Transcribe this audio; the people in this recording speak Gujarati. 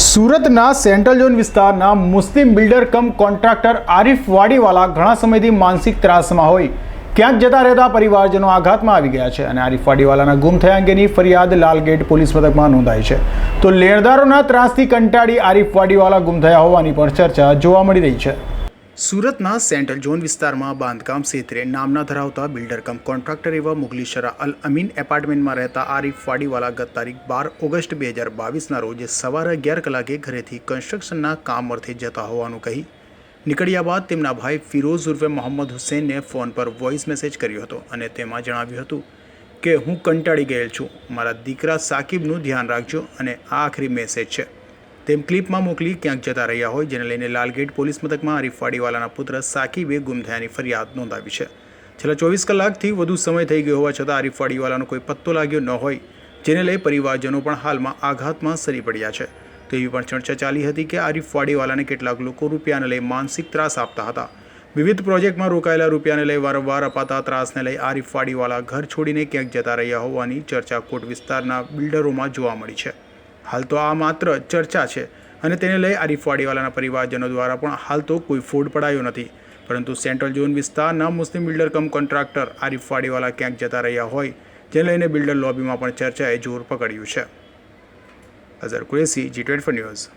સુરતના સેન્ટ્રલ ઝોન વિસ્તારના મુસ્લિમ builder cum contractor Arif Vadiwala ઘણા સમયથી માનસિક ત્રાસમાં હોય. ક્યાંક જતા રહેતા પરિવારજનો આઘાતમાં આવી ગયા છે અને આરિફ વાડીવાલાના ગુમ થયા અંગેની ફરિયાદ લાલગેટ પોલીસ મથકમાં નોંધાઈ છે. તો લેણદારોના ત્રાસથી કંટાળી આરિફ વાડીવાલા ગુમ થયા હોવાની પણ ચર્ચા જોવા મળી રહી છે. સુરતના સેન્ટ્રલ ઝોન વિસ્તારમાં બાંધકામ ક્ષેત્રે નામના ધરાવતા બિલ્ડર કમ કોન્ટ્રાક્ટર એવા મુગલીશરા અલ અમીન એપાર્ટમેન્ટમાં રહેતા આરીફ વાડીવાલા ગત તારીખ બાર ઓગસ્ટ બે હજાર બાવીસના રોજ સવારે અગિયાર કલાકે ઘરેથી કન્સ્ટ્રક્શનના કામ અર્થે જતા હોવાનું કહી. નીકળ્યા બાદ તેમના ભાઈ ફિરોઝ ઉર્ફે મોહમ્મદ હુસેનને ફોન પર વોઇસ મેસેજ કર્યો હતો અને તેમાં જણાવ્યું હતું કે, હું કંટાળી ગયેલ છું. મારા દીકરા સાકિબનું ધ્યાન રાખજો અને આ આખરી મેસેજ છે. તેમ ક્લિપમાં મોકલી ક્યાંક જતા રહ્યા હોય, જેને લઈને લાલગેટ પોલીસ મથકમાં આરીફ વાડીવાલાના પુત્ર સાકીબે ગુમ થયાની ફરિયાદ નોંધાવી છે. છેલ્લા ચોવીસ કલાકથી વધુ સમય થઈ ગયો હોવા છતાં આરીફવાડીવાલાનો કોઈ પત્તો લાગ્યો ન હોય, જેને લઈ પરિવારજનો પણ હાલમાં આઘાતમાં સરી પડ્યા છે. તો એવી પણ ચર્ચા ચાલી હતી કે આરીફ વાડીવાલાને કેટલાક લોકો રૂપિયાને લઈ માનસિક ત્રાસ આપતા હતા. વિવિધ પ્રોજેક્ટમાં રોકાયેલા રૂપિયાને લઈ વારંવાર અપાતા ત્રાસને લઈ આરીફ વાડીવાલા ઘર છોડીને ક્યાંક જતા રહ્યા હોવાની ચર્ચા કોટ વિસ્તારના બિલ્ડરોમાં જોવા મળી છે. હાલ તો આ માત્ર ચર્ચા છે અને તેને લઈ આરીફ વાડીવાલાના પરિવારજનો દ્વારા પણ હાલ તો કોઈ ફૂડ પડાયો નથી. પરંતુ સેન્ટ્રલ ઝોન વિસ્તારના મુસ્લિમ builder cum contractor Arif Wadiwala ક્યાંક જતા રહ્યા હોય, જેને લઈને બિલ્ડર લોબીમાં પણ ચર્ચાએ જોર પકડ્યું છે. Azhar Kureshi G twenty news